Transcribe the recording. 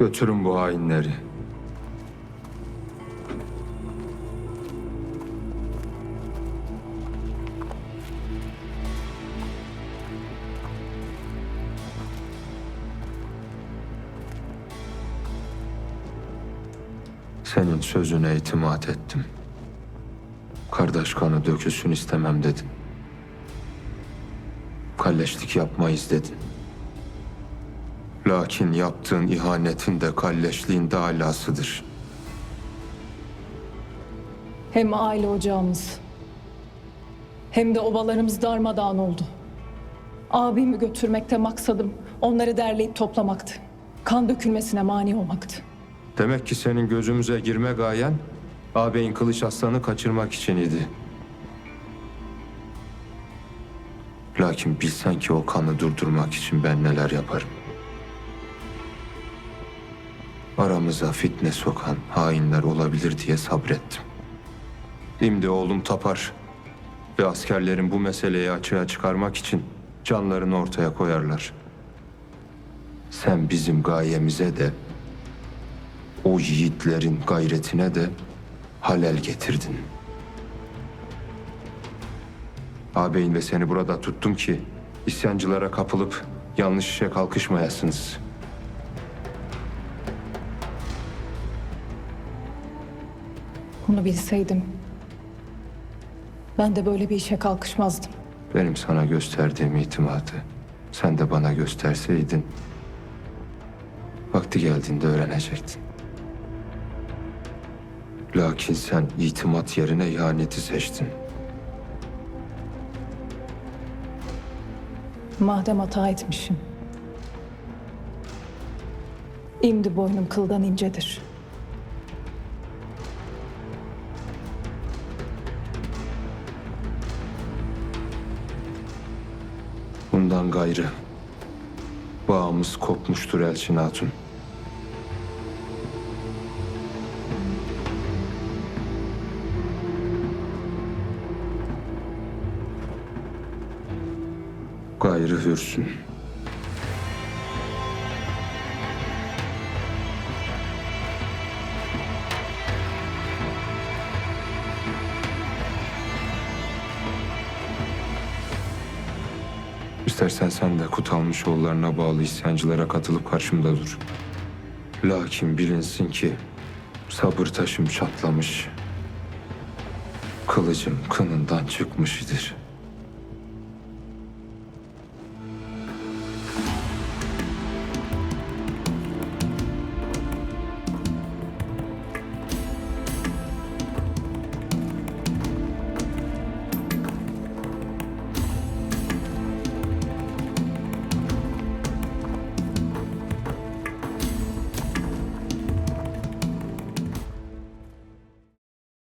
Götürün bu hainleri. Senin sözüne itimat ettim. Kardeş kanı dökülsün istemem dedin. Kalleşlik yapmayız dedin. Lakin yaptığın ihanetin de kalleşliğin de alasıdır. Hem aile ocağımız hem de obalarımız darmadağın oldu. Abimi götürmekte maksadım onları derleyip toplamaktı. Kan dökülmesine mani olmaktı. Demek ki senin gözümüze girme gayen ağabeyin Kılıç Aslan'ı kaçırmak için idi. Lakin bilsen ki o kanı durdurmak için ben neler yaparım. Aramıza fitne sokan hainler olabilir diye sabrettim. Şimdi oğlum Tapar ve askerlerin bu meseleyi açığa çıkarmak için canlarını ortaya koyarlar. Sen bizim gayemize de o yiğitlerin gayretine de halel getirdin. Ağabeyin ve seni burada tuttum ki isyancılara kapılıp yanlış işe kalkışmayasınız. Bunu bilseydim ben de böyle bir işe kalkışmazdım. Benim sana gösterdiğim itimadı sen de bana gösterseydin vakti geldiğinde öğrenecektin. Lakin sen itimat yerine ihaneti seçtin. Madem hata etmişim. İmdi boynum kıldan incedir. Bundan gayrı bağımız kopmuştur Elçin Hatun. Gayrı hürsün. İstersen sen de Kutalmışoğullarına bağlı isyancılara katılıp karşımda dur. Lakin bilinsin ki sabır taşım çatlamış. Kılıcım kınından çıkmış idir.